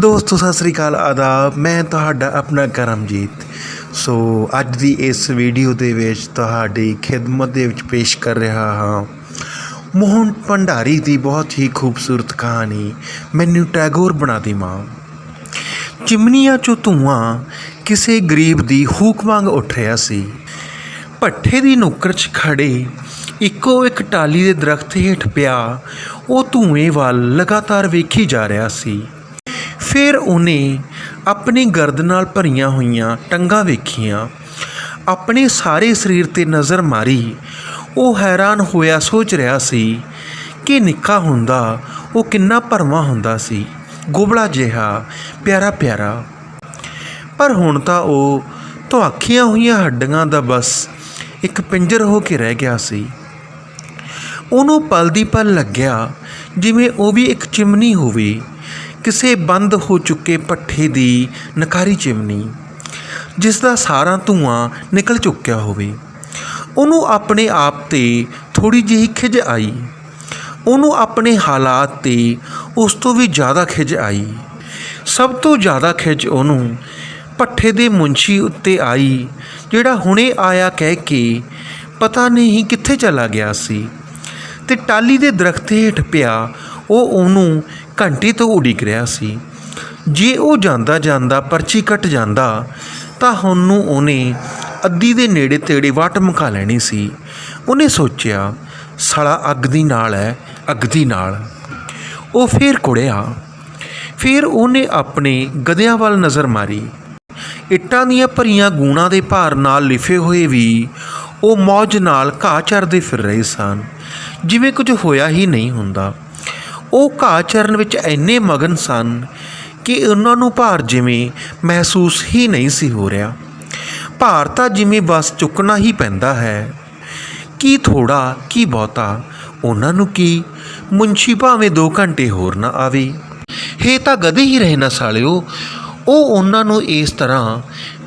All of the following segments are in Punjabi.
ਦੋਸਤੋ, ਸਤਿ ਸ੍ਰੀ ਅਕਾਲ, ਆਦਾਬ। ਮੈਂ ਤੁਹਾਡਾ ਆਪਣਾ ਕਰਮਜੀਤ। ਸੋ, ਅੱਜ ਦੀ ਇਸ ਵੀਡੀਓ ਦੇ ਵਿੱਚ ਤੁਹਾਡੀ ਖਿਦਮਤ ਦੇ ਵਿੱਚ ਪੇਸ਼ ਕਰ ਰਿਹਾ ਹਾਂ। ਮੋਹਨ ਭੰਡਾਰੀ ਦੀ ਬਹੁਤ ਹੀ ਖੂਬਸੂਰਤ ਕਹਾਣੀ, ਮੈਨੂੰ ਟੈਗੋਰ ਬਣਾ ਦੀ ਮਾਂ। ਚਿਮਨੀਆਂ ਚੋਂ ਧੂਆਂ ਕਿਸੇ ਗਰੀਬ ਦੀ ਹੂਕ ਵਾਂਗ ਉੱਠ ਰਿਹਾ ਸੀ। ਭੱਠੇ ਦੀ ਨੁੱਕਰ 'ਚ ਖੜੇ ਇੱਕੋ ਇੱਕ ਟਾਲੀ ਦੇ ਦਰਖਤ ਹੇਠ ਪਿਆ, ਉਹ ਧੂਏ ਵੱਲ ਲਗਾਤਾਰ ਵੇਖੀ ਜਾ ਰਿਹਾ ਸੀ। ਫਿਰ ਉਹਨੇ ਆਪਣੀ ਗਰਦ ਨਾਲ ਭਰੀਆਂ ਹੋਈਆਂ ਟੰਗਾਂ ਵੇਖੀਆਂ। ਆਪਣੇ ਸਾਰੇ ਸਰੀਰ ਤੇ ਨਜ਼ਰ ਮਾਰੀ। ਉਹ ਹੈਰਾਨ ਹੋਇਆ ਸੋਚ ਰਿਹਾ ਸੀ ਕਿ ਨਿੱਕਾ ਹੁੰਦਾ, ਉਹ ਕਿੰਨਾ ਭਰਵਾਂ ਹੁੰਦਾ ਸੀ। ਗੋਬੜਾ ਜਿਹਾ, ਪਿਆਰਾ ਪਿਆਰਾ। ਪਰ ਹੁਣ ਤਾਂ ਉਹ ਧੁਆਖੀਆਂ ਹੋਈਆਂ ਹੱਡੀਆਂ ਦਾ ਬਸ ਇੱਕ ਪਿੰਜਰ ਹੋ ਕੇ ਰਹਿ ਗਿਆ ਸੀ। ਉਹਨੂੰ ਪਲ ਦੀ ਪਲ ਲੱਗਿਆ, ਜਿਵੇਂ ਉਹ ਵੀ ਇੱਕ ਚਿਮਨੀ ਹੋਵੇ। ਕਿਸੇ ਬੰਦ ਹੋ ਚੁੱਕੇ ਪੱਠੇ ਦੀ ਨਕਾਰੀ ਚਿਮਨੀ, ਜਿਸ ਦਾ ਸਾਰਾ ਧੂਆਂ ਨਿਕਲ ਚੁੱਕਿਆ ਹੋਵੇ। ਉਹਨੂੰ ਆਪਣੇ ਆਪ ਤੇ ਥੋੜੀ ਜਿਹੀ ਖਿਜ ਆਈ। ਉਹਨੂੰ ਆਪਣੇ ਹਾਲਾਤ ਤੇ ਉਸ ਤੋਂ ਵੀ ਜ਼ਿਆਦਾ ਖਿਜ ਆਈ। ਸਭ ਤੋਂ ਜ਼ਿਆਦਾ ਖਿਜ ਉਹਨੂੰ ਪੱਠੇ ਦੇ ਮੁੰਸ਼ੀ ਉੱਤੇ ਆਈ, ਜਿਹੜਾ ਹੁਣੇ ਆਇਆ ਕਹਿ ਕੇ ਪਤਾ ਨਹੀਂ ਕਿੱਥੇ ਚਲਾ ਗਿਆ ਸੀ ਤੇ ਟਾਲੀ ਦੇ ਦਰਖਤ ਹੇਠ ਪਿਆ ਉਹ ਉਹਨੂੰ ਘੰਟੇ ਤੋਂ ਉਡੀਕ ਰਿਹਾ ਸੀ। ਜੇ ਉਹ ਜਾਂਦਾ ਜਾਂਦਾ ਪਰਚੀ ਕੱਟ ਜਾਂਦਾ, ਤਾਂ ਹੁਣ ਨੂੰ ਉਹਨੇ ਅੱਧੀ ਦੇ ਨੇੜੇ ਤੇੜੇ ਵਾਟ ਮੁਕਾ ਲੈਣੀ ਸੀ। ਉਹਨੇ ਸੋਚਿਆ, ਸਾਲਾ ਅੱਗ ਦੀ ਨਾਲ ਹੈ ਅੱਗ ਦੀ ਨਾਲ। ਉਹ ਫੇਰ ਕੁੜਿਆ। ਫਿਰ ਉਹਨੇ ਆਪਣੇ ਗਧਿਆਂ ਵੱਲ ਨਜ਼ਰ ਮਾਰੀ। ਇੱਟਾਂ ਦੀਆਂ ਭਰੀਆਂ ਗੂਣਾਂ ਦੇ ਭਾਰ ਨਾਲ ਲਿਫੇ ਹੋਏ ਵੀ ਉਹ ਮੌਜ ਨਾਲ ਘਾਹ ਚਰਦੇ ਫਿਰ ਰਹੇ ਸਨ। ਜਿਵੇਂ ਕੁਝ ਹੋਇਆ ਹੀ ਨਹੀਂ ਹੁੰਦਾ। ਉਹ ਘਾਹ ਚਰਨ ਵਿੱਚ ਇੰਨੇ ਮਗਨ ਸਨ ਕਿ ਉਹਨਾਂ ਨੂੰ ਭਾਰ ਜਿਵੇਂ ਮਹਿਸੂਸ ਹੀ ਨਹੀਂ ਸੀ ਹੋ ਰਿਹਾ। ਭਾਰ ਤਾਂ ਜਿਵੇਂ ਬਸ ਚੁੱਕਣਾ ਹੀ ਪੈਂਦਾ ਹੈ। ਕੀ ਥੋੜਾ ਕੀ ਬਹੁਤਾ, ਉਹਨਾਂ ਨੂੰ ਕੀ? ਮੁੰਸ਼ੀ ਭਾਵੇਂ 2 ਘੰਟੇ ਹੋਰ ਨਾ ਆਵੇ। ਹੇ ਤਾਂ ਗਦੇ ਹੀ ਰਹੇ ਨਾ ਸਾਲਿਓ, ਉਹ ਉਹਨਾਂ ਨੂੰ ਇਸ ਤਰ੍ਹਾਂ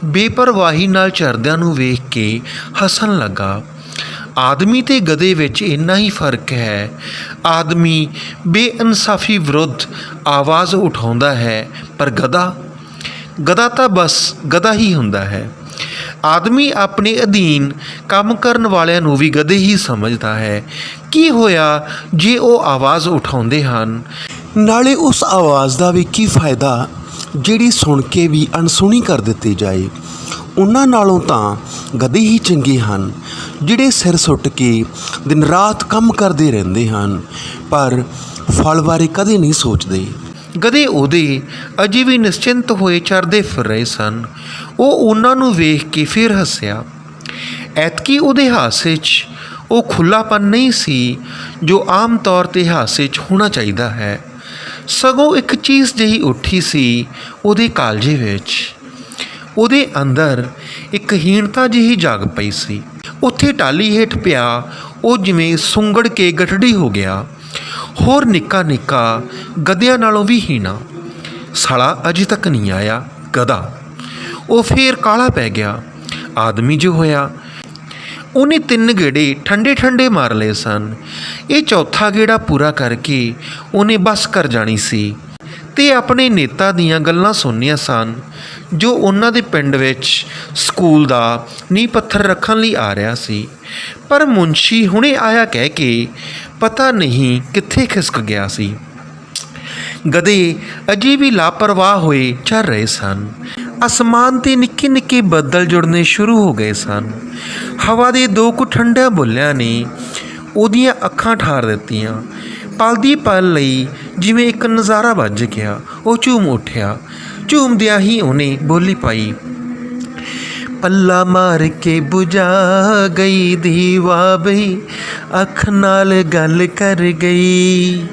ਬੇਪਰਵਾਹੀ ਨਾਲ ਚਰਦਿਆਂ ਨੂੰ ਵੇਖ ਕੇ ਹੱਸਣ ਲੱਗਾ। ਆਦਮੀ ਤੇ ਗਧੇ ਵਿੱਚ ਇੰਨਾ ਹੀ ਫ਼ਰਕ ਹੈ। ਆਦਮੀ ਬੇਇਨਸਾਫੀ ਵਿਰੁੱਧ ਆਵਾਜ਼ ਉਠਾਉਂਦਾ ਹੈ, ਪਰ ਗਧਾ ਗਧਾ ਤਾਂ ਬਸ ਗਧਾ ਹੀ ਹੁੰਦਾ ਹੈ। ਆਦਮੀ ਆਪਣੇ ਅਧੀਨ ਕੰਮ ਕਰਨ ਵਾਲਿਆਂ ਨੂੰ ਵੀ ਗਧੇ ਹੀ ਸਮਝਦਾ ਹੈ। ਕੀ ਹੋਇਆ ਜੇ ਉਹ ਆਵਾਜ਼ ਉਠਾਉਂਦੇ ਹਨ? ਨਾਲੇ ਉਸ ਆਵਾਜ਼ ਦਾ ਵੀ ਕੀ ਫਾਇਦਾ, ਜਿਹੜੀ ਸੁਣ ਕੇ ਵੀ ਅਣਸੁਣੀ ਕਰ ਦਿੱਤੀ ਜਾਏ। ਉਹਨਾਂ ਨਾਲੋਂ ਤਾਂ ਗਧੇ ਹੀ ਚੰਗੇ ਹਨ, ਜਿਹੜੇ ਸਿਰ ਸੁੱਟ ਕੇ ਦਿਨ ਰਾਤ ਕੰਮ ਕਰਦੇ ਰਹਿੰਦੇ ਹਨ, ਪਰ ਫਲ ਬਾਰੇ ਕਦੇ ਨਹੀਂ ਸੋਚਦੇ। ਗਧੇ ਉਹਦੇ ਅਜੇ ਵੀ ਨਿਸ਼ਚਿੰਤ ਹੋਏ ਚਰਦੇ ਫਿਰ ਰਹੇ ਸਨ। ਉਹ ਉਹਨਾਂ ਨੂੰ ਵੇਖ ਕੇ ਫਿਰ ਹੱਸਿਆ। ਐਤਕੀ ਉਹਦੇ ਹਾਸੇ 'ਚ ਉਹ ਖੁੱਲਾਪਨ ਨਹੀਂ ਸੀ, ਜੋ ਆਮ ਤੌਰ ਤੇ ਹਾਸੇ 'ਚ ਹੋਣਾ ਚਾਹੀਦਾ ਹੈ। ਸਗੋਂ ਇੱਕ ਚੀਜ਼ ਜਿਹੀ ਉੱਠੀ ਸੀ ਉਹਦੇ ਕਾਲਜੇ ਵਿੱਚ। ਉਹਦੇ ਅੰਦਰ ਇੱਕ ਹੀਣਤਾ ਜਿਹੀ ਜਾਗ ਪਈ ਸੀ। ਉੱਥੇ ਟਾਲੀ ਹੇਠ ਪਿਆ, ਉਹ ਜਿਵੇਂ ਸੁੰਗੜ ਕੇ ਗਠੜੀ ਹੋ ਗਿਆ। ਹੋਰ ਨਿੱਕਾ ਨਿੱਕਾ ਗਧਿਆਂ ਨਾਲੋਂ ਵੀ ਹੀਣਾ। ਸਾਲਾ ਅਜੇ ਤੱਕ ਨਹੀਂ ਆਇਆ, ਗਧਾ। ਉਹ ਫੇਰ ਕਾਲਾ ਪੈ ਗਿਆ। ਆਦਮੀ ਜੋ ਹੋਇਆ। ਉਹਨੇ ਤਿੰਨ ਗੇੜੇ ਠੰਡੇ ਠੰਡੇ ਮਾਰ ਲਏ ਸਨ। ਇਹ ਚੌਥਾ ਗੇੜਾ ਪੂਰਾ ਕਰਕੇ ਉਹਨੇ ਬਸ ਕਰ ਜਾਣੀ ਸੀ। ਤੇ ਆਪਣੇ ਨੇਤਾ ਦੀਆਂ ਗੱਲਾਂ ਸੁਣਨੀਆਂ ਸਨ, ਜੋ ਉਹਨਾਂ ਦੇ ਪਿੰਡ ਵਿੱਚ ਸਕੂਲ ਦਾ ਨੀਂਹ ਪੱਥਰ ਰੱਖਣ ਲਈ ਆ ਰਿਹਾ ਸੀ। ਪਰ ਮੁੰਸ਼ੀ ਹੁਣੇ ਆਇਆ ਕਹਿ ਕੇ ਪਤਾ ਨਹੀਂ ਕਿੱਥੇ ਖਿਸਕ ਗਿਆ ਸੀ। ਗਧੇ ਅਜੇ ਵੀ ਲਾਪਰਵਾਹ ਹੋਏ ਚੱਲ ਰਹੇ ਸਨ। ਅਸਮਾਨ ਤੇ ਨਿੱਕੇ ਨਿੱਕੇ ਬੱਦਲ ਜੁੜਨੇ ਸ਼ੁਰੂ ਹੋ ਗਏ ਸਨ। ਹਵਾ ਦੇ ਦੋ ਕੁ ਠੰਡਿਆਂ ਬੁੱਲਿਆਂ ਨੇ ਉਹਦੀਆਂ ਅੱਖਾਂ ਠਾਰ ਦਿੱਤੀਆਂ। ਪਲ ਦੀ ਪਲ ਲਈ ਜਿਵੇਂ ਇੱਕ ਨਜ਼ਾਰਾ ਵੱਜ ਗਿਆ, ਉਹ ਝੂਮ ਉੱਠਿਆ। ਝੂਮਦਿਆਂ ਹੀ ਉਹਨੇ ਬੋਲੀ ਪਾਈ, ਪੱਲਾ ਮਾਰ ਕੇ 부ਝਾ ਗਈ ਦੀਵਾ ਬਈ ਅੱਖ ਨਾਲ ਗੱਲ ਕਰ ਗਈ।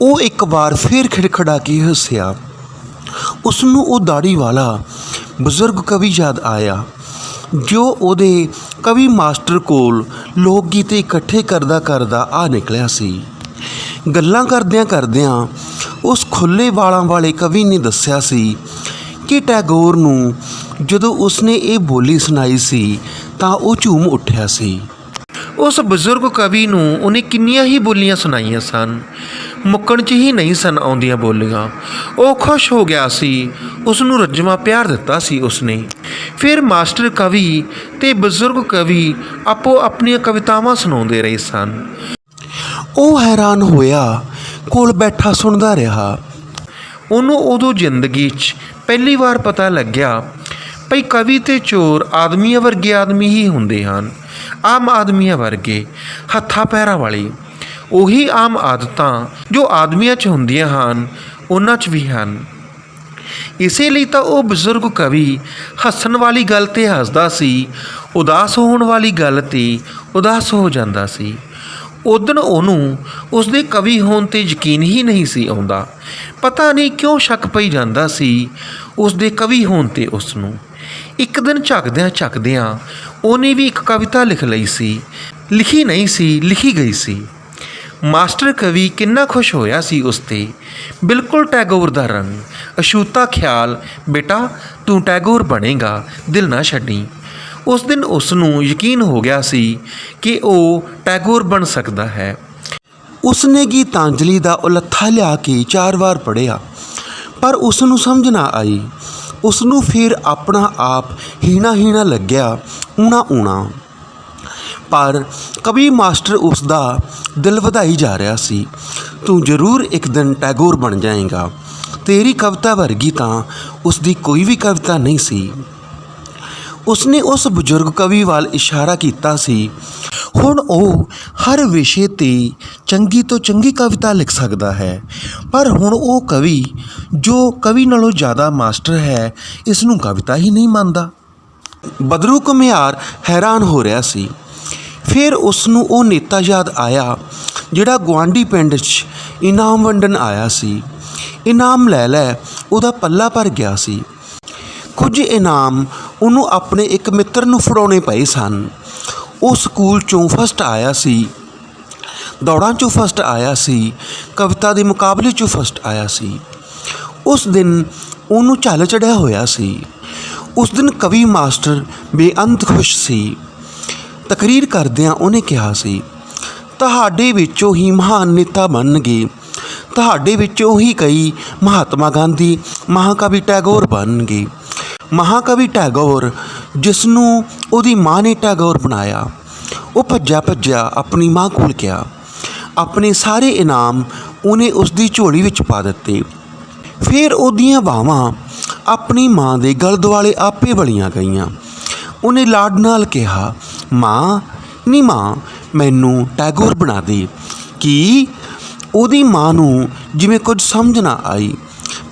ਉਹ ਇੱਕ ਵਾਰ ਫੇਰ ਖਿੜਖੜਾ ਕੇ ਹੱਸਿਆ। ਉਸ ਨੂੰ ਉਹ ਦਾੜੀ ਵਾਲਾ ਬਜ਼ੁਰਗ ਕਵੀ ਯਾਦ ਆਇਆ, ਜੋ ਉਹਦੇ ਕਵੀ ਮਾਸਟਰ ਕੋਲ ਲੋਕ ਗੀਤ ਇਕੱਠੇ ਕਰਦਾ ਕਰਦਾ ਆ ਨਿਕਲਿਆ ਸੀ। ਗੱਲਾਂ ਕਰਦਿਆਂ ਕਰਦਿਆਂ ਉਸ ਖੁੱਲੇ ਵਾਲਾਂ ਵਾਲੇ ਕਵੀ ਨੇ ਦੱਸਿਆ ਸੀ ਕਿ ਟੈਗੋਰ ਨੂੰ ਜਦੋਂ ਉਸਨੇ ਇਹ ਬੋਲੀ ਸੁਣਾਈ ਸੀ ਤਾਂ ਉਹ ਝੂਮ ਉੱਠਿਆ ਸੀ। ਉਸ ਬਜ਼ੁਰਗ ਕਵੀ ਨੂੰ ਉਹਨੇ ਕਿੰਨੀਆਂ ਹੀ ਬੋਲੀਆਂ ਸੁਣਾਈਆਂ ਸਨ। ਮੁੱਕਣ 'ਚ ਹੀ ਨਹੀਂ ਸਨ ਆਉਂਦੀਆਂ ਬੋਲੀਆਂ। ਉਹ ਖੁਸ਼ ਹੋ ਗਿਆ ਸੀ। ਉਸ ਨੂੰ ਰੱਜਵਾ ਪਿਆਰ ਦਿੱਤਾ ਸੀ ਉਸਨੇ। ਫਿਰ ਮਾਸਟਰ ਕਵੀ ਤੇ ਬਜ਼ੁਰਗ ਕਵੀ ਆਪੋ ਆਪਣੀਆਂ ਕਵਿਤਾਵਾਂ ਸੁਣਾਉਂਦੇ ਰਹੇ ਸਨ। ਉਹ ਹੈਰਾਨ ਹੋਇਆ, ਕੋਲ ਬੈਠਾ ਸੁਣਦਾ ਰਿਹਾ। ਉਹਨੂੰ ਉਦੋਂ ਜ਼ਿੰਦਗੀ 'ਚ ਪਹਿਲੀ ਵਾਰ ਪਤਾ ਲੱਗਿਆ, ਭਈ ਕਵੀ ਤੇ ਚੋਰ ਆਦਮੀਆਂ ਵਰਗੇ ਆਦਮੀ ਹੀ ਹੁੰਦੇ ਹਨ। ਆਮ ਆਦਮੀਆਂ ਵਰਗੇ, ਹੱਥਾਂ ਪੈਰਾਂ ਵਾਲੇ। ਉਹੀ ਆਮ ਆਦਤਾਂ ਜੋ ਆਦਮੀਆਂ 'ਚ ਹੁੰਦੀਆਂ ਹਨ, ਉਹਨਾਂ 'ਚ ਵੀ ਹਨ। ਇਸੇ ਲਈ ਤਾਂ ਉਹ ਬਜ਼ੁਰਗ ਕਵੀ ਹੱਸਣ ਵਾਲੀ ਗੱਲ ਤੇ ਹੱਸਦਾ ਸੀ, ਉਦਾਸ ਹੋਣ ਵਾਲੀ ਗੱਲ ਤੇ ਉਦਾਸ ਹੋ ਜਾਂਦਾ ਸੀ। ਉਦਣ ਉਹਨੂੰ ਉਸਦੇ ਕਵੀ ਹੋਣ ਤੇ ਯਕੀਨ ਹੀ ਨਹੀਂ ਸੀ ਆਉਂਦਾ। ਪਤਾ ਨਹੀਂ ਕਿਉਂ ਸ਼ੱਕ ਪਈ ਜਾਂਦਾ ਸੀ ਉਸਦੇ ਕਵੀ ਹੋਣ ਤੇ ਉਸ ਨੂੰ ਇੱਕ ਦਿਨ ਝੱਕਦਿਆਂ ਝੱਕਦਿਆਂ ਉਹਨੇ ਵੀ ਇੱਕ ਕਵਿਤਾ ਲਿਖ ਲਈ ਸੀ। ਲਿਖੀ ਨਹੀਂ ਸੀ, ਲਿਖੀ ਗਈ ਸੀ। ਮਾਸਟਰ ਕਵੀ ਕਿੰਨਾ ਖੁਸ਼ ਹੋਇਆ ਸੀ ਉਸ ਤੇ। ਬਿਲਕੁਲ ਟੈਗੋਰ ਦਾ ਰੰਗ ਅਸ਼ੂਤਾ ਖਿਆਲ, ਬੇਟਾ ਤੂੰ ਟੈਗੋਰ ਬਣੇਗਾ, ਦਿਲ ਨਾ ਛੱਡੀ। ਉਸ ਦਿਨ ਉਸ ਨੂੰ ਯਕੀਨ ਹੋ ਗਿਆ ਸੀ ਕਿ ਉਹ ਟੈਗੋਰ ਬਣ ਸਕਦਾ ਹੈ। ਉਸ ਨੇ ਗੀਤਾਂਜਲੀ ਦਾ ਉਲੱਥਾ ਲਿਆ ਕੇ ਚਾਰ ਵਾਰ ਪੜ੍ਹਿਆ, ਪਰ ਉਸ ਨੂੰ ਸਮਝ ਨਾ ਆਈ। ਉਸ ਨੂੰ ਫਿਰ ਆਪਣਾ ਆਪ ਹੀਣਾ ਹੀਣਾ ਲੱਗਿਆ ਊਣਾ ਊਣਾ ਪਰ ਕਵੀ ਮਾਸਟਰ ਉਸ ਦਾ ਦਿਲ ਵਧਾਈ ਜਾ ਰਿਹਾ ਸੀ, ਤੂੰ ਜ਼ਰੂਰ ਇੱਕ ਦਿਨ ਟੈਗੋਰ ਬਣ ਜਾਏਗਾ। ਤੇਰੀ ਕਵਿਤਾ ਵਰਗੀ ਤਾਂ ਉਸ ਦੀ ਕੋਈ ਵੀ ਕਵਿਤਾ ਨਹੀਂ ਸੀ। ਉਸਨੇ ਉਸ ਬਜ਼ੁਰਗ ਕਵੀ ਵੱਲ ਇਸ਼ਾਰਾ ਕੀਤਾ ਸੀ। ਹੁਣ ਉਹ ਹਰ ਵਿਸ਼ੇ ਤੇ ਚੰਗੀ ਤੋਂ ਚੰਗੀ ਕਵਿਤਾ ਲਿਖ ਸਕਦਾ ਹੈ। ਪਰ ਹੁਣ ਉਹ ਕਵੀ, ਜੋ ਕਵੀ ਨਾਲੋਂ ਜ਼ਿਆਦਾ ਮਾਸਟਰ ਹੈ ਇਸ ਨੂੰ ਕਵਿਤਾ ਹੀ ਨਹੀਂ ਮੰਨਦਾ। ਬਦਰੂ ਕੁਮਿਆਰ ਹੈਰਾਨ ਹੋ ਰਿਹਾ ਸੀ। ਫਿਰ ਉਸ ਨੂੰ ਉਹ ਨੇਤਾ ਯਾਦ ਆਇਆ, ਜਿਹੜਾ ਗੁਆਂਢੀ ਪਿੰਡ 'ਚ ਇਨਾਮ ਵੰਡਣ ਆਇਆ ਸੀ। ਇਨਾਮ ਲੈ ਲੈ ਉਹਦਾ ਪੱਲਾ ਭਰ ਗਿਆ ਸੀ। ਕੁਝ ਇਨਾਮ ਉਹਨੂੰ ਆਪਣੇ ਇੱਕ ਮਿੱਤਰ ਨੂੰ ਫੜਾਉਣੇ ਪਏ ਸਨ। ਉਹ ਸਕੂਲ ਚੋਂ ਫਸਟ ਆਇਆ ਸੀ। ਦੌੜਾਂ ਚੋਂ ਫਸਟ ਆਇਆ ਸੀ। ਕਵਿਤਾ ਦੇ ਮੁਕਾਬਲੇ ਚੋਂ ਫਸਟ ਆਇਆ ਸੀ। ਉਸ ਦਿਨ ਉਹਨੂੰ ਝੱਲ ਚੜਿਆ ਹੋਇਆ ਸੀ। ਉਸ ਦਿਨ ਕਵੀ ਮਾਸਟਰ ਬੇਅੰਤ ਖੁਸ਼ ਸੀ। ਤਕਰੀਰ ਕਰਦਿਆਂ ਉਹਨੇ ਕਿਹਾ ਸੀ, ਤੁਹਾਡੇ ਵਿੱਚੋਂ ਹੀ ਮਹਾਨ ਨੇਤਾ ਬਣਨਗੇ। ਤੁਹਾਡੇ ਵਿੱਚੋਂ ਹੀ ਕਈ ਮਹਾਤਮਾ ਗਾਂਧੀ, ਮਹਾਕਵੀ ਟੈਗੋਰ ਬਣਨਗੇ। ਮਹਾਕਵੀ ਟੈਗੋਰ ਜਿਸ ਨੂੰ ਉਹਦੀ ਮਾਂ ਨੇ ਟੈਗੋਰ ਬਣਾਇਆ, ਉਹ ਭੱਜਿਆ ਭੱਜਿਆ ਆਪਣੀ ਮਾਂ ਕੋਲ ਗਿਆ। ਆਪਣੇ ਸਾਰੇ ਇਨਾਮ ਉਹਨੇ ਉਸ ਦੀ ਝੋਲੀ ਵਿੱਚ ਪਾ ਦਿੱਤੇ। ਫਿਰ ਉਹਦੀਆਂ ਬਾਹਾਂ ਆਪਣੀ ਮਾਂ ਦੇ ਗਲ ਦੁਆਲੇ ਆਪੇ ਵਲੀਆਂ ਗਈਆਂ। ਉਹਨੇ ਲਾਡ ਨਾਲ ਕਿਹਾ, ਮਾਂ, ਨੀ ਮਾਂ, ਮੈਨੂੰ ਟੈਗੋਰ ਬਣਾ ਦੇ। ਕੀ ਉਹਦੀ ਮਾਂ ਨੂੰ ਜਿਵੇਂ ਕੁਝ ਸਮਝ ਨਾ ਆਈ,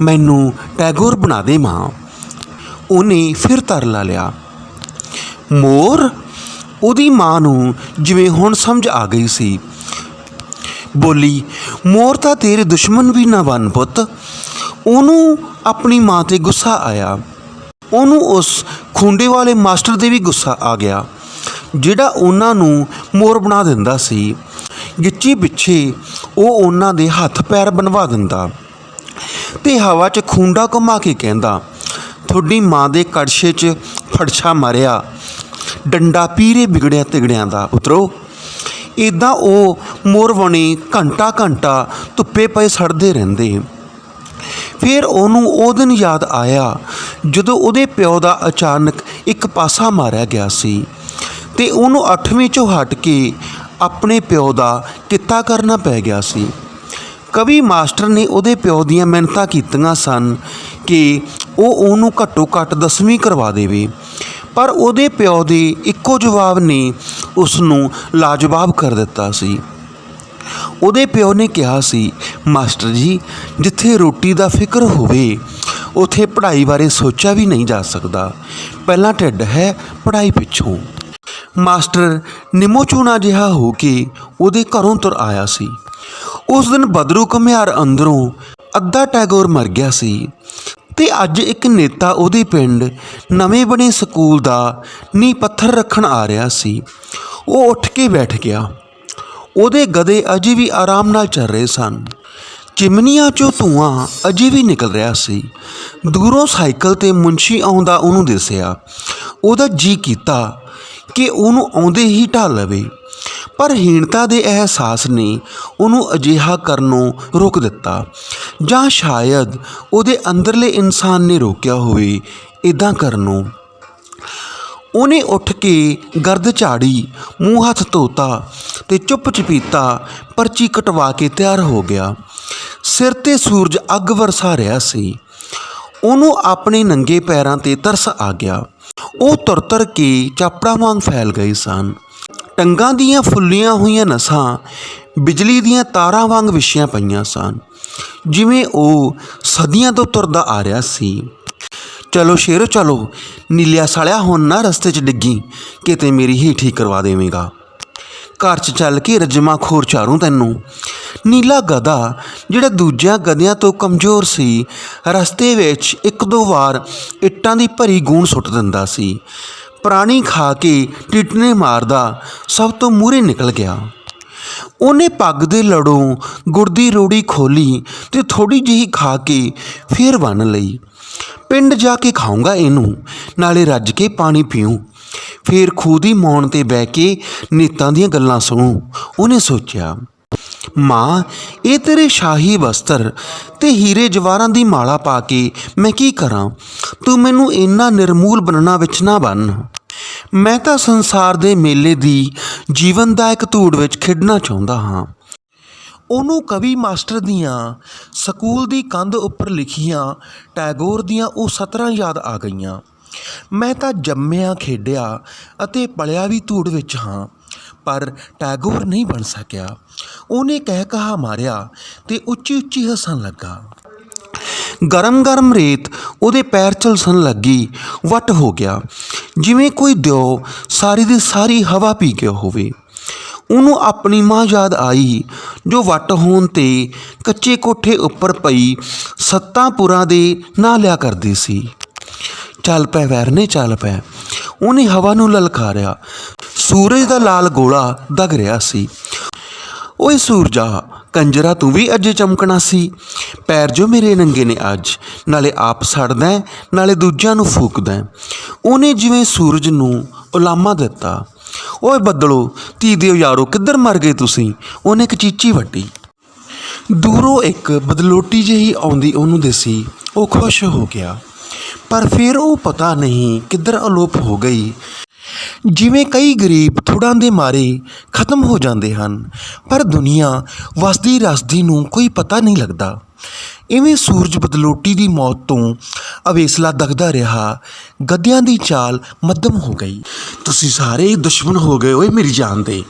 ਮੈਨੂੰ ਟੈਗੋਰ ਬਣਾ ਦੇ ਮਾਂ। ਉਹਨੇ ਫਿਰ ਤਰਲਾ ਲਿਆ। ਮੋਰ ਉਹਦੀ ਮਾਂ ਨੂੰ ਜਿਵੇਂ ਹੁਣ ਸਮਝ ਆ ਗਈ ਸੀ। ਬੋਲੀ, ਮੋਰ ਤਾਂ ਤੇਰੇ ਦੁਸ਼ਮਣ ਵੀ ਨਾ ਬਣ ਪੁੱਤ। ਉਹਨੂੰ ਆਪਣੀ ਮਾਂ ਤੇ ਗੁੱਸਾ ਆਇਆ। ਉਹਨੂੰ ਉਸ ਖੁੰਡੇ ਵਾਲੇ ਮਾਸਟਰ ਦੇ ਵੀ ਗੁੱਸਾ ਆ ਗਿਆ, ਜਿਹੜਾ ਉਹਨਾਂ ਨੂੰ ਮੋਰ ਬਣਾ ਦਿੰਦਾ ਸੀ। ਗਿੱਚੀ ਪਿੱਛੇ ਉਹ ਉਹਨਾਂ ਦੇ ਹੱਥ ਪੈਰ ਬਣਵਾ ਦਿੰਦਾ ਤੇ ਹਵਾ 'ਚ ਖੁੰਡਾ ਘੁਮਾ ਕੇ ਕਹਿੰਦਾ ਤੁਹਾਡੀ ਮਾਂ ਦੇ ਕੜਛੇ 'ਚ ਫੜਛਾ ਮਾਰਿਆ। ਡੰਡਾ ਪੀਰੇ ਵਿਗੜਿਆ ਤਿਗੜਿਆਂ ਦਾ। ਉਤਰੋ। ਇਦਾਂ ਉਹ ਮੋਰ ਬਣੇ ਘੰਟਾ ਘੰਟਾ ਧੁੱਪੇ ਪਏ ਸੜਦੇ ਰਹਿੰਦੇ। ਫਿਰ ਉਹਨੂੰ ਉਹ ਦਿਨ ਯਾਦ ਆਇਆ ਜਦੋਂ ਉਹਦੇ ਪਿਓ ਦਾ ਅਚਾਨਕ ਇੱਕ ਪਾਸਾ ਮਾਰਿਆ ਗਿਆ ਸੀ ਤੇ ਉਹਨੂੰ 8ਵੀਂ ਚੋਂ ਹਟ ਕੇ ਆਪਣੇ ਪਿਓ ਦਾ ਕਿੱਤਾ ਕਰਨਾ ਪੈ ਗਿਆ ਸੀ। ਕਵੀ ਮਾਸਟਰ ਨੇ ਉਹਦੇ ਪਿਓ ਦੀਆਂ ਮਿਹਨਤਾਂ ਕੀਤੀਆਂ ਸਨ ਕਿ ਉਹ ਉਹਨੂੰ ਘੱਟੋ ਘੱਟ 10ਵੀਂ ਕਰਵਾ ਦੇਵੇ। ਪਰ ਉਹਦੇ ਪਿਓ ਦੇ ਇੱਕੋ ਜਵਾਬ ਨੇ ਉਸ ਨੂੰ ਲਾਜਵਾਬ ਕਰ ਦਿੱਤਾ ਸੀ। ਉਹਦੇ ਪਿਓ ਨੇ ਕਿਹਾ ਸੀ, ਮਾਸਟਰ ਜੀ, ਜਿੱਥੇ ਰੋਟੀ ਦਾ ਫਿਕਰ ਹੋਵੇ, ਉਥੇ ਪੜ੍ਹਾਈ ਬਾਰੇ ਸੋਚਿਆ ਵੀ ਨਹੀਂ ਜਾ ਸਕਦਾ। ਪਹਿਲਾਂ ਢਿੱਡ ਹੈ, ਪੜ੍ਹਾਈ ਪਿੱਛੋਂ। ਮਾਸਟਰ ਨਿਮੋ ਚੂਣਾ ਜਿਹਾ ਹੋ ਕੇ ਉਹਦੇ ਘਰੋਂ ਤੁਰ ਆਇਆ ਸੀ। ਉਸ ਦਿਨ ਬਦਰੂ ਘੁਮਿਆਰ ਅੰਦਰੋਂ ਅੱਧਾ ਟੈਗੋਰ ਮਰ ਗਿਆ ਸੀ। ਤੇ ਅੱਜ ਇੱਕ ਨੇਤਾ ਉਹਦੇ ਪਿੰਡ ਨਵੇਂ ਬਣੇ ਸਕੂਲ ਦਾ ਨੀਂਹ ਪੱਥਰ ਰੱਖਣ ਆ ਰਿਹਾ ਸੀ। ਉਹ ਉੱਠ ਕੇ ਬੈਠ ਗਿਆ। ਉਹਦੇ ਗਦੇ ਅਜੇ ਵੀ ਆਰਾਮ ਨਾਲ ਚੱਲ ਰਹੇ ਸਨ। ਚਿਮਨੀਆਂ 'ਚੋਂ ਧੂਆਂ ਅਜੇ ਵੀ ਨਿਕਲ ਰਿਹਾ ਸੀ। ਦੂਰੋਂ ਸਾਈਕਲ ਤੇ ਮੁੰਸ਼ੀ ਆਉਂਦਾ ਉਹਨੂੰ ਦਿਸਿਆ। ਉਹਦਾ ਜੀ ਕੀਤਾ ਕਿ ਉਹਨੂੰ ਆਉਂਦੇ ਹੀ ਢਾਲ ਲਵੇ। ਪਰ ਹੀਣਤਾ ਦੇ ਅਹਿਸਾਸ ਨੇ ਉਹਨੂੰ ਅਜਿਹਾ ਕਰਨੋਂ ਰੋਕ ਦਿੱਤਾ। ਜਾਂ ਸ਼ਾਇਦ ਉਹਦੇ ਅੰਦਰਲੇ ਇਨਸਾਨ ਨੇ ਰੋਕਿਆ ਹੋਵੇ ਇਦਾਂ ਕਰਨੋਂ। ਉਹਨੇ ਉੱਠ ਕੇ ਗਰਦ ਝਾੜੀ, ਮੂੰਹ ਹੱਥ ਧੋਤਾ ਤੇ ਚੁੱਪ ਚਪੀਤਾ ਪਰਚੀ ਕਟਵਾ ਕੇ ਤਿਆਰ ਹੋ ਗਿਆ। ਸਿਰ ਤੇ ਸੂਰਜ ਅੱਗ ਵਰਸਾ ਰਿਹਾ ਸੀ। ਉਹਨੂੰ ਆਪਣੇ ਨੰਗੇ ਪੈਰਾਂ ਤੇ ਤਰਸ ਆ ਗਿਆ। ਉਹ ਤੁਰ ਤੁਰ ਕੇ ਚਾਪੜਾ ਵਾਂਗ ਫੈਲ ਗਏ ਸਨ। ਟੰਗਾਂ ਦੀਆਂ ਫੁੱਲੀਆਂ ਹੋਈਆਂ ਨਸਾਂ ਬਿਜਲੀ ਦੀਆਂ ਤਾਰਾਂ ਵਾਂਗ ਵਿਛੀਆਂ ਪਈਆਂ ਸਨ। ਜਿਵੇਂ ਉਹ ਸਦੀਆਂ ਤੋਂ ਤੁਰਦਾ ਆ ਰਿਹਾ ਸੀ। ਚਲੋ ਸ਼ੇਰੋ, ਚਲੋ, ਨੀਲਿਆ ਸਾਲਿਆ, ਹੁਣ ਨਾ ਰਸਤੇ 'ਚ ਡਿੱਗੀ, ਕਿਤੇ ਮੇਰੀ ਹੀ ਠੀਕ ਕਰਵਾ ਦੇਵੇਂਗਾ। ਘਰ 'ਚ ਚੱਲ ਕੇ ਰਜਮਾ ਖੋਰ ਚਾਰੂ ਤੈਨੂੰ। ਨੀਲਾ ਗਧਾ, ਜਿਹੜਾ ਦੂਜਿਆਂ ਗਧਿਆਂ ਤੋਂ ਕਮਜ਼ੋਰ ਸੀ, ਰਸਤੇ ਵਿੱਚ ਇੱਕ ਦੋ ਵਾਰ ਇੱਟਾਂ ਦੀ ਭਰੀ ਗੂਣ ਸੁੱਟ ਦਿੰਦਾ ਸੀ। ਪ੍ਰਾਣੀ ਖਾ ਕੇ ਟਿਟਨੇ ਮਾਰਦਾ ਸਭ ਤੋਂ ਮੂਹਰੇ ਨਿਕਲ ਗਿਆ। ਉਹਨੇ ਪੱਗ ਦੇ ਲੜੋਂ ਗੁੜਦੀ ਰੋੜੀ ਖੋਲੀ ਤੇ ਥੋੜੀ ਜਿਹੀ ਖਾ ਕੇ ਫੇਰ ਬੰਨ ਲਈ। ਪਿੰਡ ਜਾ ਕੇ ਖਾਊਂਗਾ ਇਹਨੂੰ, ਨਾਲੇ ਰੱਜ ਕੇ ਪਾਣੀ ਪੀਊਂ। ਫੇਰ ਖੂਹ ਦੀ ਮੌਣ ਤੇ ਬਹਿ ਕੇ ਨੀਤਾਂ ਦੀਆਂ ਗੱਲਾਂ ਸੁਣੂ, ਉਹਨੇ ਸੋਚਿਆ ਮਾਂ, ਇਹ ਤੇਰੇ ਸ਼ਾਹੀ ਵਸਤਰ ਤੇ ਹੀਰੇ ਜਵਾਰਾਂ ਦੀ ਮਾਲਾ ਪਾ ਕੇ ਮੈਂ ਕੀ ਕਰਾਂ? ਤੂੰ ਮੈਨੂੰ ਇੰਨਾ ਨਿਰਮੂਲ ਬਣਨਾ ਵਿੱਚ ਨਾ ਬੰਨ। ਮੈਂ ਤਾਂ ਸੰਸਾਰ ਦੇ ਮੇਲੇ ਦੀ ਜੀਵਨਦਾਇਕ ਧੂੜ ਵਿੱਚ ਖੇਡਣਾ ਚਾਹੁੰਦਾ ਹਾਂ। ਉਹਨੂੰ ਕਵੀ ਮਾਸਟਰ ਦੀਆਂ ਸਕੂਲ ਦੀ ਕੰਧ ਉੱਪਰ ਲਿਖੀਆਂ ਟੈਗੋਰ ਦੀਆਂ ਉਹ ਸਤਰਾਂ ਯਾਦ ਆ ਗਈਆਂ। ਮੈਂ ਤਾਂ ਜੰਮਿਆ, ਖੇਡਿਆ ਅਤੇ ਪਲਿਆ ਵੀ ਧੂੜ ਵਿੱਚ ਹਾਂ। ਪਰ ਟੈਗੋਰ ਨਹੀਂ ਬਣ ਸਕਿਆ। ਉਹਨੇ ਕਹਿ ਕਹਾ ਮਾਰਿਆ ਤੇ ਉੱਚੀ ਉੱਚੀ ਹੱਸਣ ਲੱਗਾ। ਗਰਮ ਗਰਮ ਰੇਤ ਉਹਦੇ ਪੈਰ ਝਲਸਣ ਲੱਗੀ, ਵਟ ਹੋ ਗਿਆ। ਜਿਵੇਂ ਕੋਈ ਦਿਓ ਸਾਰੀ ਦੀ ਸਾਰੀ ਹਵਾ ਪੀ ਗਿਆ ਹੋਵੇ। ਉਹਨੂੰ ਆਪਣੀ ਮਾਂ ਯਾਦ ਆਈ, ਜੋ ਵੱਟ ਹੋਣ ਤੇ ਕੱਚੇ ਕੋਠੇ ਉੱਪਰ ਪਈ ਸੱਤਾਂ ਪੁਰਾਂ ਦੇ ਨਾਂ ਲਿਆ ਕਰਦੀ ਸੀ। ਚੱਲ ਪੈ ਵੈਰਨੇ, ਚੱਲ ਪੈ। ਉਹਨੇ ਹਵਾ ਨੂੰ ਲਲਕਾਰਿਆ। ਸੂਰਜ ਦਾ ਲਾਲ ਗੋਲਾ ਦਗ ਰਿਹਾ ਸੀ। ਓਏ ਸੂਰਜਾ, ਕੰਜਰਾ ਤੂੰ ਵੀ ਅੱਜ ਚਮਕਣਾ ਸੀ। ਪੈਰ ਜੋ ਮੇਰੇ ਨੰਗੇ ਨੇ ਅੱਜ, ਨਾਲੇ ਆਪ ਸੜਦਾ ਨਾਲੇ ਦੂਜਿਆਂ ਨੂੰ ਫੂਕਦਾ ਉਹਨੇ ਜਿਵੇਂ ਸੂਰਜ ਨੂੰ ਉਲਾਮਾ ਦਿੱਤਾ। ਓਏ ਬੱਦਲੋ, ਧੀ ਦਿਓ ਯਾਰੋ, ਕਿੱਧਰ ਮਰ ਗਏ ਤੁਸੀਂ? ਉਹਨੇ ਇੱਕ ਚੀਚੀ ਵੱਟੀ। ਦੂਰੋਂ ਇੱਕ ਬਦਲੋਟੀ ਜਿਹੀ ਆਉਂਦੀ ਉਹਨੂੰ ਦਿਸੀ। ਉਹ ਖੁਸ਼ ਹੋ ਗਿਆ। ਪਰ ਫਿਰ ਉਹ ਪਤਾ ਨਹੀਂ ਕਿੱਧਰ ਅਲੋਪ ਹੋ ਗਈ। ਜਿਵੇਂ ਕਈ ਗਰੀਬ ਥੁੜਾਂ ਦੇ ਮਾਰੇ ਖਤਮ ਹੋ ਜਾਂਦੇ ਹਨ, ਪਰ ਦੁਨੀਆ ਵਸਦੀ ਰਸਦੀ ਨੂੰ ਕੋਈ ਪਤਾ ਨਹੀਂ ਲੱਗਦਾ। ਇਵੇਂ ਸੂਰਜ ਬਦਲੋਟੀ ਦੀ ਮੌਤ ਤੋਂ ਅਵੇਸਲਾ ਦਗਦਾ ਰਿਹਾ, ਗੱਦਿਆਂ ਦੀ ਚਾਲ ਮੱਧਮ ਹੋ ਗਈ। ਤੁਸੀਂ ਸਾਰੇ ਦੁਸ਼ਮਣ ਹੋ ਗਏ ਓਏ ਮੇਰੀ ਜਾਨ ਦੇ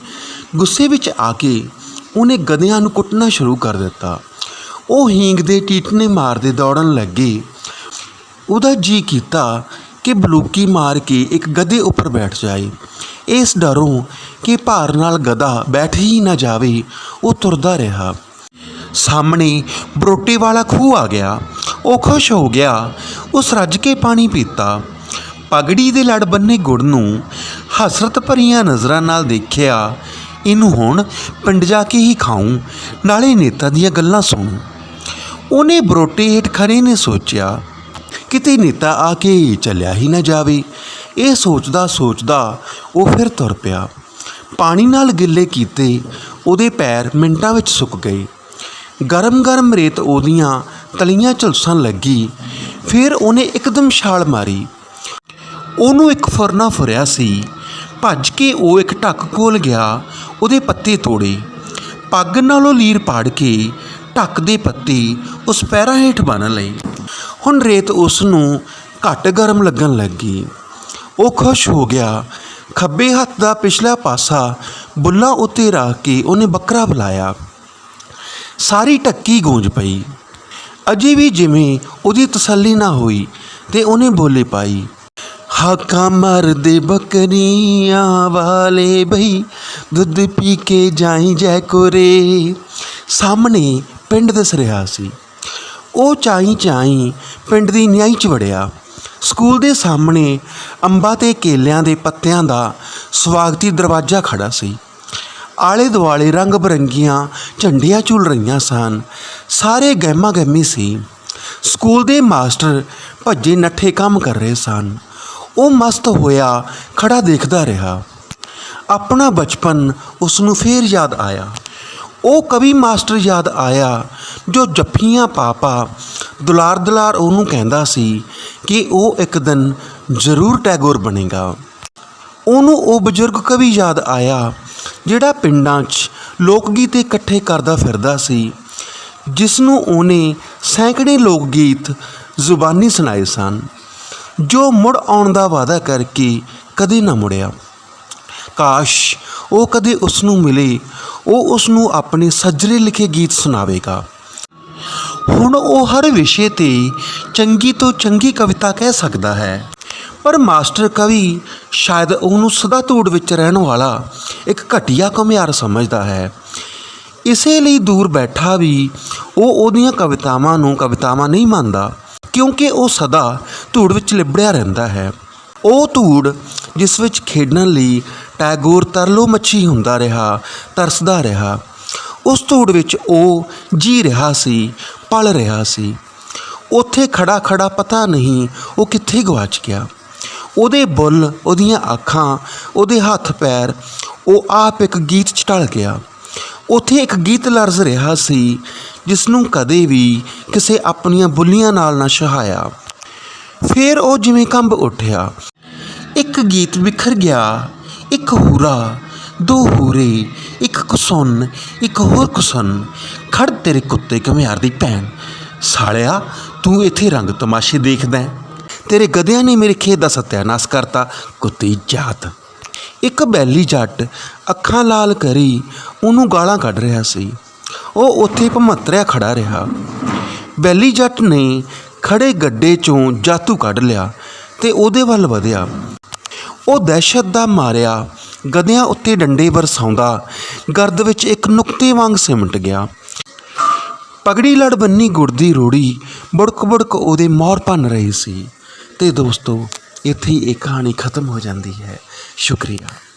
ਗੁੱਸੇ ਵਿੱਚ ਆ ਕੇ ਉਹਨੇ ਗਧਿਆਂ ਨੂੰ ਕੁੱਟਣਾ ਸ਼ੁਰੂ ਕਰ ਦਿੱਤਾ। ਉਹ ਹੀਂਗ ਦੇ ਟੀਟਨੇ ਮਾਰਦੇ ਦੌੜਨ ਲੱਗੇ। ਉਹਦਾ ਜੀ ਕੀਤਾ ਕਿ ਬਲੂਕੀ ਮਾਰ ਕੇ ਇੱਕ ਗਧੇ ਉੱਪਰ ਬੈਠ ਜਾਏ। ਇਸ ਡਰੋਂ ਕਿ ਭਾਰ ਨਾਲ ਗਧਾ ਬੈਠ ਹੀ ਨਾ ਜਾਵੇ, ਉਹ ਤੁਰਦਾ ਰਿਹਾ। ਸਾਹਮਣੇ ਬਰੋਟੇ ਵਾਲਾ ਖੂਹ ਆ ਗਿਆ। ਉਹ ਖੁਸ਼ ਹੋ ਗਿਆ। ਉਸ ਰੱਜ ਕੇ ਪਾਣੀ ਪੀਤਾ। ਪਗੜੀ ਦੇ ਲੜ ਬੰਨੇ ਗੁੜ ਨੂੰ ਹਸਰਤ ਭਰੀਆਂ ਨਜ਼ਰਾਂ ਨਾਲ ਦੇਖਿਆ। ਇਹਨੂੰ ਹੁਣ ਪਿੰਡ ਜਾ ਕੇ ਹੀ ਖਾਉਂ ਨਾਲੇ ਨੇਤਾ ਦੀਆਂ ਗੱਲਾਂ ਸੁਣੂ। ਉਹਨੇ ਬਰੋਟੇ ਹੇਠ ਖੜੇ ਨੇ ਸੋਚਿਆ। ਕਿਤੇ ਨੇਤਾ ਆ ਕੇ ਚੱਲਿਆ ਹੀ ਨਾ ਜਾਵੇ। ਇਹ ਸੋਚਦਾ ਸੋਚਦਾ ਉਹ ਫਿਰ ਤੁਰ ਪਿਆ। ਪਾਣੀ ਨਾਲ ਗਿੱਲੇ ਕੀਤੇ ਉਹਦੇ ਪੈਰ ਮਿੰਟਾਂ ਵਿੱਚ ਸੁੱਕ ਗਏ। ਗਰਮ ਗਰਮ ਰੇਤ ਉਹਦੀਆਂ ਤਲੀਆਂ ਝੁਲਸਣ ਲੱਗੀ। ਫਿਰ ਉਹਨੇ ਇੱਕਦਮ ਛਾਲ ਮਾਰੀ। ਉਹਨੂੰ ਇੱਕ ਫੁਰਨਾ ਫੁਰਿਆ ਸੀ। ਭੱਜ ਕੇ ਉਹ ਇੱਕ ਢੱਕ ਕੋਲ ਗਿਆ, ਉਹਦੇ ਪੱਤੇ ਤੋੜੇ। ਪੱਗ ਨਾਲੋਂ ਲੀਰ ਪਾੜ ਕੇ ਢੱਕ ਦੇ ਪੱਤੇ ਉਸ ਪੈਰਾਂ ਹੇਠ ਬੰਨ ਲਈ ਹੁਣ ਰੇਤ ਉਸ ਨੂੰ ਘੱਟ ਗਰਮ ਲੱਗਣ ਲੱਗੀ। ਉਹ ਖੁਸ਼ ਹੋ ਗਿਆ। ਖੱਬੇ ਹੱਥ ਦਾ ਪਿਛਲਾ ਪਾਸਾ ਬੁੱਲਾ ਉੱਤੇ ਰੱਖ ਕੇ ਉਹਨੇ ਬੱਕਰਾ ਬੁਲਾਇਆ। ਸਾਰੀ ਟੱਕੀ ਗੂੰਜ ਪਈ। ਅਜੇ ਵੀ ਜਿਵੇਂ ਉਹਦੀ ਤਸੱਲੀ ਨਾ ਹੋਈ ਤੇ ਉਹਨੇ ਬੋਲੇ ਪਾਈ ਹਾਕਾਂ ਮਰਦੇ ਬੱਕਰੀਆਂ ਵਾਲੇ ਬਈ, ਦੁੱਧ ਪੀ ਕੇ ਜਾਈ ਜੈ ਕੋਰੇ। ਸਾਹਮਣੇ ਪਿੰਡ ਦਿਸ ਰਿਹਾ ਸੀ। ਉਹ ਚਾਈ ਚਾਈ ਪਿੰਡ ਦੀ ਨਿਆਈ ਚ ਵੜਿਆ। ਸਕੂਲ ਦੇ ਸਾਹਮਣੇ ਅੰਬਾਂ ਤੇ ਕੇਲਿਆਂ ਦੇ ਪੱਤਿਆਂ ਦਾ ਸਵਾਗਤੀ ਦਰਵਾਜ਼ਾ ਖੜਾ ਸੀ। ਆਲੇ ਦੁਆਲੇ ਰੰਗ ਬਰੰਗੀਆਂ ਝੰਡੀਆਂ ਝੂਲ ਰਹੀਆਂ ਸਨ। ਸਾਰੇ ਗਹਿਮਾ ਗਹਿਮੀ ਸੀ। ਸਕੂਲ ਦੇ ਮਾਸਟਰ ਭੱਜੇ ਨੱਠੇ ਕੰਮ ਕਰ ਰਹੇ ਸਨ। ਉਹ ਮਸਤ ਹੋਇਆ ਖੜਾ ਦੇਖਦਾ ਰਿਹਾ। ਆਪਣਾ ਬਚਪਨ ਉਸ ਨੂੰ ਫੇਰ ਯਾਦ ਆਇਆ। ਉਹ ਕਵੀ ਮਾਸਟਰ ਯਾਦ ਆਇਆ ਜੋ ਜੱਫੀਆਂ ਪਾਪਾ ਦੁਲਾਰ ਦੁਲਾਰ ਉਹਨੂੰ ਕਹਿੰਦਾ ਸੀ ਕਿ ਉਹ ਇੱਕ ਦਿਨ ਜ਼ਰੂਰ ਟੈਗੋਰ ਬਣੇਗਾ। ਉਹਨੂੰ ਉਹ ਬਜ਼ੁਰਗ ਕਵੀ ਯਾਦ ਆਇਆ ਜਿਹੜਾ ਪਿੰਡਾਂ 'ਚ ਲੋਕ ਗੀਤ ਇਕੱਠੇ ਕਰਦਾ ਫਿਰਦਾ ਸੀ ਜਿਸ ਨੂੰ ਉਹਨੇ ਸੈਂਕੜੇ ਲੋਕ ਗੀਤ ਜ਼ੁਬਾਨੀ ਸੁਣਾਏ ਸਨ, ਜੋ ਮੁੜ ਆਉਣ ਦਾ ਵਾਅਦਾ ਕਰਕੇ ਕਦੇ ਨਾ ਮੁੜਿਆ। ਕਾਸ਼ ਉਹ ਕਦੇ ਉਸ ਨੂੰ ਮਿਲੇ, ਉਹ ਉਸ ਨੂੰ ਆਪਣੇ ਸੱਜਰੇ ਲਿਖੇ ਗੀਤ ਸੁਣਾਵੇਗਾ। ਹੁਣ ਉਹ ਹਰ ਵਿਸ਼ੇ ਤੇ ਚੰਗੀ ਤੋਂ ਚੰਗੀ ਕਵਿਤਾ ਕਹਿ ਸਕਦਾ ਹੈ। ਪਰ ਮਾਸਟਰ ਕਵੀ ਸ਼ਾਇਦ ਉਹਨੂੰ ਸਦਾ ਧੂੜ ਵਿੱਚ ਰਹਿਣ ਵਾਲਾ ਇੱਕ ਘਟੀਆ ਘੁਮਿਆਰ ਸਮਝਦਾ ਹੈ। ਇਸੇ ਲਈ ਦੂਰ ਬੈਠਾ ਵੀ ਉਹ ਉਹਦੀਆਂ ਕਵਿਤਾਵਾਂ ਨੂੰ ਕਵਿਤਾਵਾਂ ਨਹੀਂ ਮੰਨਦਾ, ਕਿਉਂਕਿ ਉਹ ਸਦਾ ਧੂੜ ਵਿੱਚ ਲਿਬੜਿਆ ਰਹਿੰਦਾ ਹੈ। ਉਹ ਧੂੜ ਜਿਸ ਵਿੱਚ ਖੇਡਣ ਲਈ ਟੈਗੋਰ ਤਰਲੋ ਮੱਛੀ ਹੁੰਦਾ ਰਿਹਾ, ਤਰਸਦਾ ਰਿਹਾ। ਉਸ ਧੂੜ ਵਿੱਚ ਉਹ ਜੀ ਰਿਹਾ ਸੀ, ਪਲ ਰਿਹਾ ਸੀ। ਉੱਥੇ ਖੜਾ ਖੜਾ ਪਤਾ ਨਹੀਂ ਉਹ ਕਿੱਥੇ ਗਵਾਚ ਗਿਆ। ਉਹਦੇ ਬੁੱਲ, ਉਹਦੀਆਂ ਅੱਖਾਂ, ਉਹਦੇ ਹੱਥ ਪੈਰ, ਉਹ ਆਪ ਇੱਕ ਗੀਤ ਚ ਢਲ ਗਿਆ। ਉੱਥੇ ਇੱਕ ਗੀਤ ਲਰਜ਼ ਰਿਹਾ ਸੀ ਜਿਸ ਨੂੰ ਕਦੇ ਵੀ ਕਿਸੇ ਆਪਣੀਆਂ ਬੁੱਲੀਆਂ ਨਾਲ ਨਾ ਸ਼ਹਾਇਆ ਫਿਰ ਉਹ ਜਿਵੇਂ ਕੰਬ ਉੱਠਿਆ। ਇੱਕ ਗੀਤ ਵਿਖਰ ਗਿਆ, ਇੱਕ ਹੂਰਾ, ਦੋ ਹੂਰੇ, ਇੱਕ ਕੁਸੁੰਨ, ਇੱਕ ਹੋਰ ਕੁਸੁੰਨ, ਖੜ ਤੇਰੇ ਕੁੱਤੇ ਘਮਿਆਰ ਦੀ ਭੈਣ। ਸਾਲਿਆ, ਤੂੰ ਇੱਥੇ ਰੰਗ ਤਮਾਸ਼ੇ ਦੇਖਦਾ ਤੇਰੇ ਗਧਿਆਂ ਨੇ ਮੇਰੇ ਖੇਤ ਦਾ ਸਤਿਆਨਾਸ਼ ਕਰਤਾ, ਕੁੱਤੀ ਜਾਤ। ਇੱਕ ਬੈਲੀ ਜੱਟ ਅੱਖਾਂ ਲਾਲ ਕਰੀ, ਉਹਨੂੰ ਗਾਲਾਂ ਕੱਢ ਰਿਹਾ ਸੀ। ਉਹ ਉੱਥੇ ਭਮਤਰਿਆ ਖੜਾ ਰਿਹਾ। ਬੈਲੀ ਜੱਟ ਨੇ ਖੜੇ ਗੱਡੇ ਚੋਂ ਜਾਤੂ ਕੱਢ ਲਿਆ ਤੇ ਉਹਦੇ ਵੱਲ ਵਧਿਆ। ਉਹ ਦਹਿਸ਼ਤ ਦਾ ਮਾਰਿਆ ਗਦਿਆਂ ਉੱਤੇ ਡੰਡੇ ਵਰਸਾਉਂਦਾ, ਗਰਦ ਵਿੱਚ ਇੱਕ ਨੁਕਤੇ ਵਾਂਗ ਸਿਮਟ ਗਿਆ। ਪਗੜੀ ਲੜ ਬੰਨੀ ਗੁੜ ਰੋੜੀ ਬੁੜਕ ਬੁੜਕ ਉਹਦੇ ਮੋਰ ਭੰਨ ਰਹੀ ਸੀ। ਤੇ ਦੋਸਤੋ, ਇੱਥੇ ਇਹ ਕਹਾਣੀ ਖਤਮ ਹੋ ਜਾਂਦੀ ਹੈ। ਸ਼ੁਕਰੀਆ।